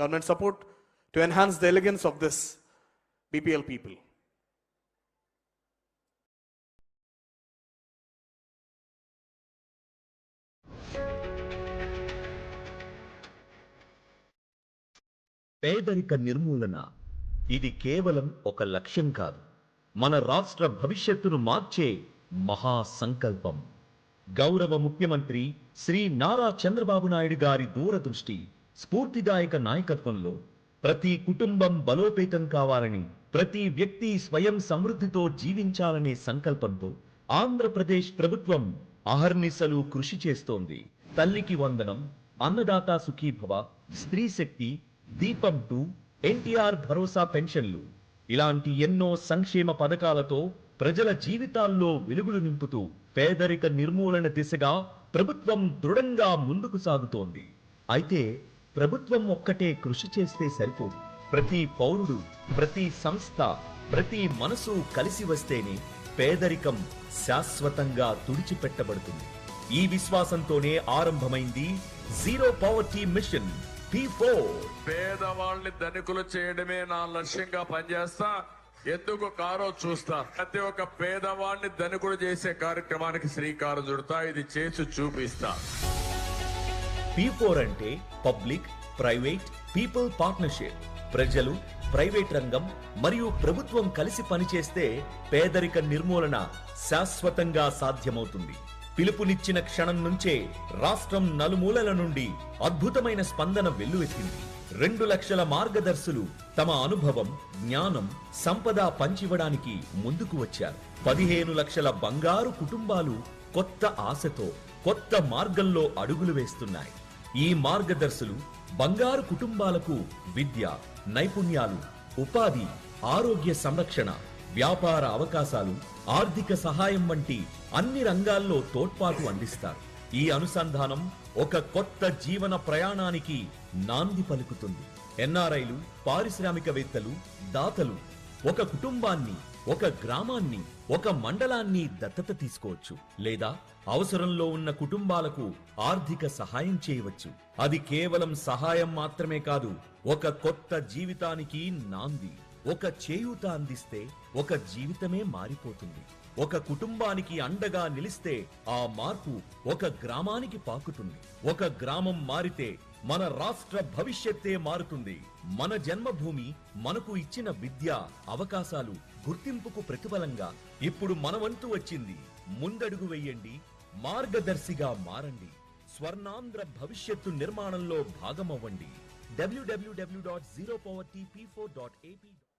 government support to enhance the elegance of this BPL people. పేదరిక నిర్మూలన ఇది కేవలం ఒక లక్ష్యం కాదు మన రాష్ట్ర భవిష్యత్తును మార్చే మహా సంకల్పం గౌరవ ముఖ్యమంత్రి శ్రీ నారా చంద్రబాబు నాయుడు గారి దూరదృష్టి స్ఫూర్తిదాయక నాయకత్వంలో ప్రతి కుటుంబం బలోపేతం కావాలని ప్రతి వ్యక్తి స్వయం సమృద్ధితో జీవించాలనే సంకల్పంతో ఆంధ్రప్రదేశ్ ప్రభుత్వం అహర్నిశలు కృషి చేస్తోంది. తల్లికి వందనం అన్నదాత సుఖీభవ స్త్రీ శక్తి దీపం టూ ఎన్టీఆర్ భరోసా పెన్షన్లు ఇలాంటి ఎన్నో సంక్షేమ పథకాలతో ప్రజల జీవితాల్లో వెలుగులు నింపుతూ పేదరిక నిర్మూలన దిశగా ప్రభుత్వం దృఢంగా ముందుకు సాగుతోంది. అయితే ప్రభుత్వం ఒక్కటే కృషి చేస్తే సరిపోదు. ప్రతి పౌరుడు ప్రతి సంస్థ ప్రతి మనసు కలిసి వస్తేనే పేదరికం శాశ్వతంగా తుడిచిపెట్టబడుతుంది. ఈ విశ్వాసంతోనే ఆరంభమైంది జీరో పవర్టీ మిషన్ పి పేదవాళ్ళని ధనికులు చేయడమే నా లక్ష్యంగా పనిచేస్తా ఎందుకు కారో చూస్తా. ప్రతి ఒక్క పేదవాడిని ధనికుడు చేసే కార్యక్రమానికి శ్రీకారం చుడతా ఇది చేసి చూపిస్తా. పి ఫోర్ అంటే పబ్లిక్ ప్రైవేట్ పీపుల్ పార్ట్నర్షిప్. ప్రజలు ప్రైవేట్ రంగం మరియు ప్రభుత్వం కలిసి పనిచేస్తే పేదరిక నిర్మూలన శాశ్వతంగా సాధ్యమవుతుంది. పిలుపునిచ్చిన క్షణం నుంచే రాష్ట్రం నలుమూలల నుండి అద్భుతమైన స్పందన వెల్లువెత్తింది. రెండు లక్షల మార్గదర్శులు తమ అనుభవం జ్ఞానం సంపద పంచివ్వడానికి ముందుకు వచ్చారు. పదిహేను లక్షల బంగారు కుటుంబాలు కొత్త ఆశతో కొత్త మార్గంలో అడుగులు వేస్తున్నాయి. ఈ మార్గదర్శులు బంగారు కుటుంబాలకు విద్య నైపుణ్యాలు ఉపాధి ఆరోగ్య సంరక్షణ వ్యాపార అవకాశాలు ఆర్థిక సహాయం వంటి అన్ని రంగాల్లో తోడ్పాటు అందిస్తారు. ఈ అనుసంధానం ఒక కొత్త జీవన ప్రయాణానికి నాంది పలుకుతుంది. ఎన్ఆర్ఐలు పారిశ్రామికవేత్తలు దాతలు ఒక కుటుంబాన్ని ఒక గ్రామాన్ని ఒక మండలాన్ని దత్తత తీసుకోవచ్చు లేదా అవసరంలో ఉన్న కుటుంబాలకు ఆర్థిక సహాయం చేయవచ్చు. అది కేవలం సహాయం మాత్రమే కాదు ఒక కొత్త జీవితానికి నాంది. ఒక చేయూత అందిస్తే ఒక జీవితమే మారిపోతుంది. ఒక కుటుంబానికి అండగా నిలిస్తే ఆ మార్పు ఒక గ్రామానికి పాకుతుంది. ఒక గ్రామం మారితే మన రాష్ట్ర భవిష్యత్తే మారుతుంది. మన జన్మభూమి మనకు ఇచ్చిన విద్య అవకాశాలు గుర్తింపుకు ప్రతిఫలంగా ఇప్పుడు మన వంతు వచ్చింది. ముందడుగు వెయ్యండి మార్గదర్శిగా మారండి. స్వర్ణాంధ్ర భవిష్యత్తు నిర్మాణంలో భాగమవ్వండి. www.zeropovertyp4.ap